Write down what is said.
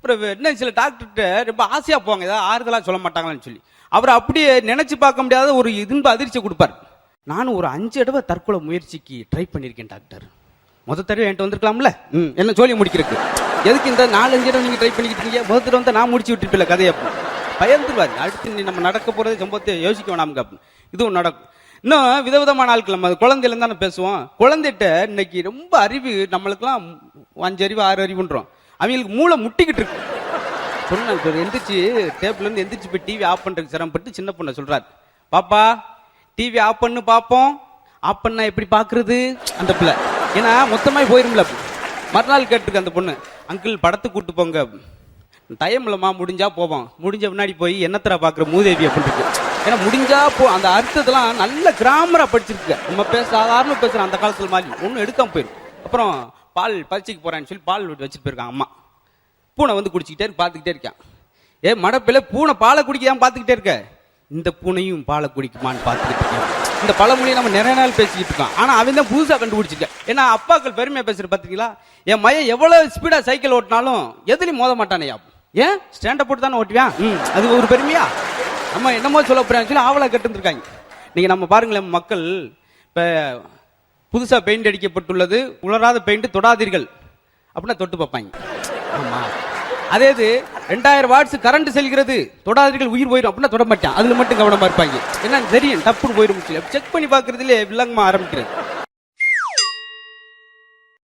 அப்புறம் என்ன சில டாக்டர்கிட்ட ரொம்ப ஆசையாக போவாங்க. ஏதாவது ஆறுதலாக சொல்ல மாட்டாங்களான்னு சொல்லி. அவர் அப்படியே நினைச்சு பார்க்க முடியாத ஒரு இன்ப அதிர்ச்சியை கொடுப்பார். நானும் ஒரு அஞ்சு தடவை தற்கொலை முயற்சிக்கு ட்ரை பண்ணியிருக்கேன் டாக்டர் முத தடவை என்கிட்ட வந்திருக்கலாம்ல? ம் என்ன சொல்லி முடிக்கிறதுக்கு. எதுக்கு இந்த நாலஞ்சு தடவை நீங்கள் ட்ரை பண்ணிக்கிட்டு இருக்கீங்க? முத தடவை வந்து நான் முடிச்சு விட்டுருப்பில்ல கதையை அப்படின்னு. பயந்துருவாரு. அடுத்து நீ நம்ம நடக்க போகிறது சம்பவத்தை யோசிக்க வேணாமுங்க அப்படின்னு. இதுவும் நடக்கும். இன்னும் விதவிதமான ஆட்கள் நம்ம குழந்தையிலேருந்து தானே பேசுவோம். குழந்தைகிட்ட இன்னைக்கு ரொம்ப அறிவு நம்மளுக்கெல்லாம் அஞ்சு அறிவு ஆறு அறிவுன்றோம். அவங்களுக்கு மூளை முட்டிக்கிட்டு இருக்கு. சொன்ன எந்திரிச்சு டேபிள்ல இருந்து எந்திரிச்சு போய் டிவி ஆஃப் பண்றதுக்கு சிரமப்பட்டு சின்ன பொண்ணை சொல்றாரு. பாப்பா டிவி ஆஃப் பண்ணு பார்ப்போம் ஆஃப் பண்ணா எப்படி பாக்குறது? அந்த பிள்ளை. ஏன்னா மொத்தமாக போயிரும்ல. மறுநாள் கேட்டிருக்கு அந்த பொண்ணு. அங்கிள் படத்துக்கு கூட்டு போங்க. டைம் இல்லம்மா முடிஞ்சா போவோம். முடிஞ்ச முன்னாடி போய் என்னத்தரா பாக்குற மூதேவி அப்படின்ட்டு. ஏன்னா முடிஞ்சா போ அந்த அர்த்தத்தெல்லாம் நல்ல கிராமரா படிச்சிருக்கு. நம்ம பேச சாதாரண பேசுற அந்த காலத்துல மாதிரி. ஒன்றும் எடுக்காம போயிடும் அப்புறம் பால் பறிச்சிக்கு போகிறான்னு சொல்லி பால் வச்சுட்டு போயிருக்காங்க அம்மா. பூனை வந்து குடிச்சிக்கிட்டே பார்த்துக்கிட்டே இருக்கான் ஏ மடப்பில பூனை பாலை குடிக்கதான் பார்த்துக்கிட்டே இருக்க. இந்த பூனையும் பாலை குடிக்குமான்னு பார்த்துக்கிட்டு இருக்கேன் இந்த பழமொழியை நம்ம நிறைய நாள் பேசிக்கிட்டு இருக்கோம். ஆனால் அவன் தான் புதுசாக கண்டுபிடிச்சிருக்கேன் ஏன்னா அப்பாக்கள் பெருமையாக பேசுகிற பார்த்தீங்களா என் மையம் எவ்வளோ ஸ்பீடாக சைக்கிள் ஓட்டினாலும் எதுலையும் மோத மாட்டானையா? ஏன்? ஸ்டாண்டப் போட்டு தானே ஓட்டுவேன் ம், அது ஒரு பெருமையா? நம்ம என்னமோ சொல்ல போகிறான்னு சொல்லி ஆவலா கட்டுருக்காங்க நீங்கள் நம்ம பாருங்களேன் மக்கள் இப்போ புதுசாக பெயிண்ட் அடிக்கப்பட்டுள்ளது. உலராத பெயிண்ட் தொடாதீர்கள். அப்படின்னா தொட்டு பார்ப்பாங்க. ஆமா. அதே இது ரெண்டாயிரம் வாட்ஸ் கரண்ட் செல்கிறது. தொடாதீர்கள் உயிர் போயிடும் அப்படின்னா தொட மாட்டான் அதுல மட்டும் கவனமா இருப்பாங்க. ஏன்னா தெரியும். டப்புன்னு போயிடும் செக் பண்ணி பாக்குறதுல வில்லங்கமா ஆரம்பிக்கிறது.